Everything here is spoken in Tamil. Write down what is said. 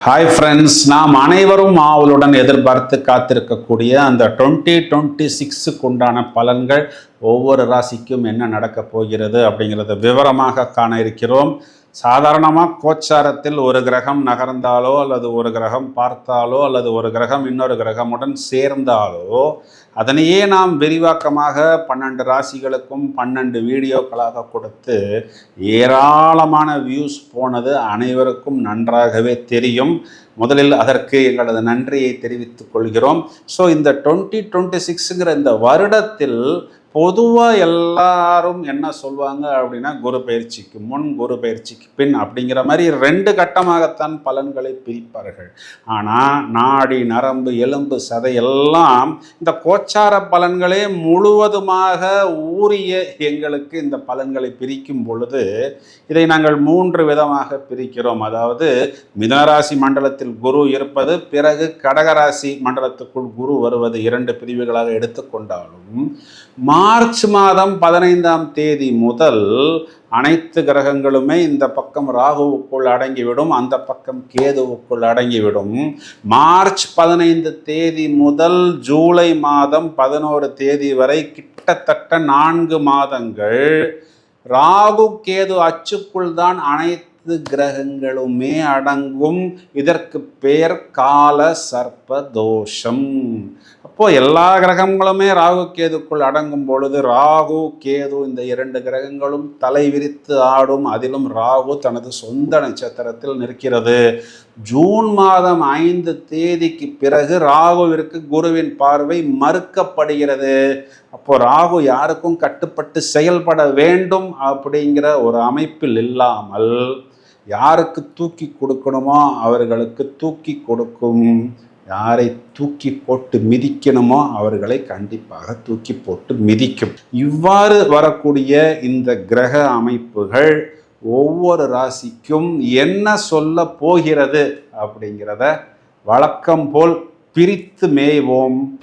ஹாய் ஃப்ரெண்ட்ஸ் நாம் அனைவரும் ஆவலுடன் எதிர்பார்த்து காத்திருக்கக்கூடிய அந்த டுவெண்ட்டி டுவெண்ட்டி சிக்ஸுக்கு உண்டான பலன்கள் ஒவ்வொரு ராசிக்கும் என்ன நடக்கப் போகிறது அப்படிங்கிறத விவரமாக காண இருக்கிறோம். சாதாரணமாக கோச்சாரத்தில் ஒரு கிரகம் நகர்ந்தாலோ அல்லது ஒரு கிரகம் பார்த்தாலோ அல்லது ஒரு கிரகம் இன்னொரு கிரகமுடன் சேர்ந்தாலோ அதனையே நாம் விரிவாக்கமாக பன்னெண்டு ராசிகளுக்கும் பன்னெண்டு வீடியோக்களாக கொடுத்து ஏராளமான வியூஸ் போனது அனைவருக்கும் நன்றாகவே தெரியும். முதலில் அதற்கு எங்களது நன்றியை தெரிவித்துக் கொள்கிறோம். ஸோ இந்த டுவெண்ட்டி டுவெண்ட்டி சிக்ஸுங்கிற இந்த வருடத்தில் பொதுவாக எல்லாரும் என்ன சொல்லுவாங்க அப்படின்னா குரு பயிற்சிக்கு முன் குரு பயிற்சிக்கு பின் அப்படிங்கிற மாதிரி ரெண்டு கட்டமாகத்தான் பலன்களை பிரிப்பார்கள். ஆனால் நாடி நரம்பு எலும்பு சதை எல்லாம் இந்த கோச்சார பலன்களே முழுவதுமாக ஊறிய எங்களுக்கு இந்த பலன்களை பிரிக்கும் பொழுது இதை நாங்கள் மூன்று விதமாக பிரிக்கிறோம். அதாவது மிதனராசி மண்டலத்தில் குரு இருப்பது பிறகு கடகராசி மண்டலத்துக்குள் குரு வருவது இரண்டு பிரிவுகளாக எடுத்துக்கொண்டாலும் மார்ச் மாதம் பதினைந்தாம் தேதி முதல் அனைத்து கிரகங்களுமே இந்த பக்கம் ராகுவுக்குள் அடங்கிவிடும் அந்த பக்கம் கேதுவுக்குள் அடங்கிவிடும். மார்ச் பதினைந்து தேதி முதல் ஜூலை மாதம் பதினோரு தேதி வரை கிட்டத்தட்ட நான்கு மாதங்கள் ராகு கேது அச்சுக்குள் தான் அனைத்து கிரகங்களுமே அடங்கும். இதற்கு பெயர் கால சர்ப்ப தோஷம். அப்போ எல்லா கிரகங்களுமே ராகு கேதுக்குள் அடங்கும் பொழுது ராகு கேது இந்த இரண்டு கிரகங்களும் தலை விரித்து ஆடும். அதிலும் ராகு தனது சொந்த நட்சத்திரத்தில் நிற்கிறது. ஜூன் மாதம் ஐந்து தேதிக்கு பிறகு ராகுவிற்கு குருவின் பார்வை மறுக்கப்படுகிறது. அப்போ ராகு யாருக்கும் கட்டுப்பட்டு செயல்பட வேண்டும் அப்படிங்கிற ஒரு அமைப்பில் இல்லாமல் யாருக்கு தூக்கி கொடுக்கணுமோ அவர்களுக்கு தூக்கி கொடுக்கும். யாரை தூக்கி போட்டு மிதிக்கணுமோ அவர்களை கண்டிப்பாக தூக்கி போட்டு மிதிக்கும். இவ்வாறு வரக்கூடிய இந்த கிரக அமைப்புகள் ஒவ்வொரு ராசிக்கும் என்ன சொல்ல போகிறது அப்படிங்கிறத வழக்கம் போல் பிரித்து மேய்வோம்.